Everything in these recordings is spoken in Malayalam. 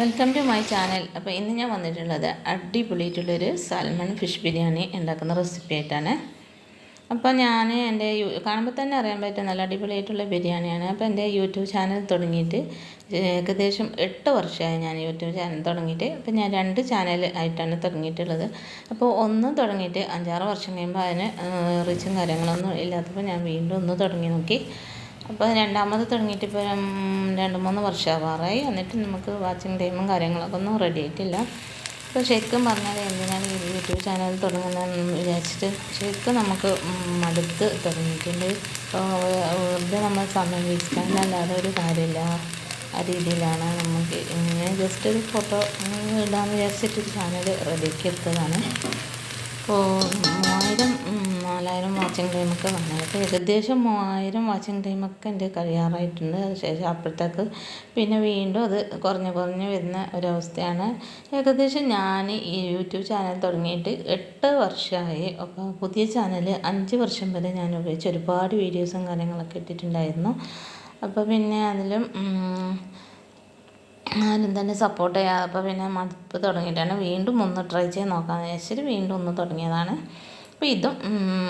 വെൽക്കം ടു മൈ ചാനൽ അപ്പോൾ ഇന്ന് ഞാൻ വന്നിട്ടുള്ളത് അടിപൊളിയായിട്ടുള്ളൊരു സാൽമൺ ഫിഷ് ബിരിയാണി ഉണ്ടാക്കുന്ന റെസിപ്പി ആയിട്ടാണ്. അപ്പോൾ ഞാൻ എന്റെ കാണുമ്പോൾ തന്നെ അറിയാൻ പറ്റും നല്ല അടിപൊളിയായിട്ടുള്ള ബിരിയാണിയാണ്. അപ്പോൾ എന്റെ യൂട്യൂബ് ചാനൽ തുടങ്ങിയിട്ട് ഏകദേശം എട്ട് വർഷമായി ഞാൻ യൂട്യൂബ് ചാനൽ തുടങ്ങിയിട്ട്. അപ്പോൾ ഞാൻ രണ്ട് ചാനൽ ആയിട്ടാണ് തുടങ്ങിയിട്ടുള്ളത്. അപ്പോൾ ഒന്ന് തുടങ്ങിയിട്ട് അഞ്ചാറ് വർഷം കഴിയുമ്പോൾ അതിന് റീച്ചും കാര്യങ്ങളൊന്നും ഇല്ലാത്തപ്പോൾ ഞാൻ വീണ്ടും ഒന്ന് തുടങ്ങി നോക്കി. അപ്പോൾ രണ്ടാമത് തുടങ്ങിയിട്ട് ഇപ്പോൾ രണ്ട് മൂന്ന് വർഷമാവാറായി. എന്നിട്ട് നമുക്ക് വാച്ചിങ് ടൈമും കാര്യങ്ങളൊക്കെ ഒന്നും റെഡി ആയിട്ടില്ല. അപ്പോൾ ശരിക്കും പറഞ്ഞാൽ എന്തിനാണ് ഈ യൂട്യൂബ് ചാനൽ തുടങ്ങുന്നതെന്ന് വിചാരിച്ചിട്ട് ശരിക്കും നമുക്ക് മടുത്ത് തുടങ്ങിയിട്ടുണ്ട്. വെറുതെ നമ്മൾ സമയം വേസ്റ്റ് ഒരു കാര്യമില്ല. ആ രീതിയിലാണ് നമുക്ക് ഇങ്ങനെ ജസ്റ്റ് ഒരു ഫോട്ടോ ഇടാമെന്ന് വിചാരിച്ചിട്ട് ചാനൽ റെഡിയാക്കി എടുത്തതാണ്. അപ്പോൾ വാച്ചിങ് ടൈമൊക്കെ വന്നത് ഏകദേശം മൂവായിരം വാച്ചിങ് ടൈമൊക്കെ എന്റെ കഴിയാറായിട്ടുണ്ട്. ശേഷം അപ്പോഴത്തേക്ക് പിന്നെ വീണ്ടും അത് കുറഞ്ഞ് കുറഞ്ഞ് വരുന്ന ഒരവസ്ഥയാണ്. ഏകദേശം ഞാൻ ഈ യൂട്യൂബ് ചാനൽ തുടങ്ങിയിട്ട് എട്ട് വർഷമായി. അപ്പോൾ പുതിയ ചാനൽ അഞ്ച് വർഷം വരെ ഞാൻ ഉപയോഗിച്ച് ഒരുപാട് വീഡിയോസും കാര്യങ്ങളൊക്കെ ഇട്ടിട്ടുണ്ടായിരുന്നു. അപ്പോൾ പിന്നെ അതിലും ആരും തന്നെ സപ്പോർട്ട് ചെയ്യാതെ അപ്പോൾ പിന്നെ മടുപ്പ് തുടങ്ങിയിട്ടാണ് വീണ്ടും ഒന്ന് ട്രൈ ചെയ്ത് നോക്കാമെന്ന് വിചാരിച്ചിട്ട് വീണ്ടും ഒന്ന് തുടങ്ങിയതാണ്. അപ്പോൾ ഇതും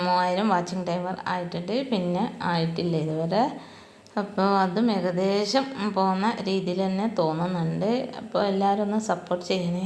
മൂവായിരം വാച്ചിങ് ടൈമർ ആയിട്ടുണ്ട്. പിന്നെ ആയിട്ടില്ല ഇതുവരെ. അപ്പോൾ അതും ഏകദേശം പോകുന്ന രീതിയിൽ തന്നെ തോന്നുന്നുണ്ട്. അപ്പോൾ എല്ലാവരും ഒന്ന് സപ്പോർട്ട് ചെയ്യണേ.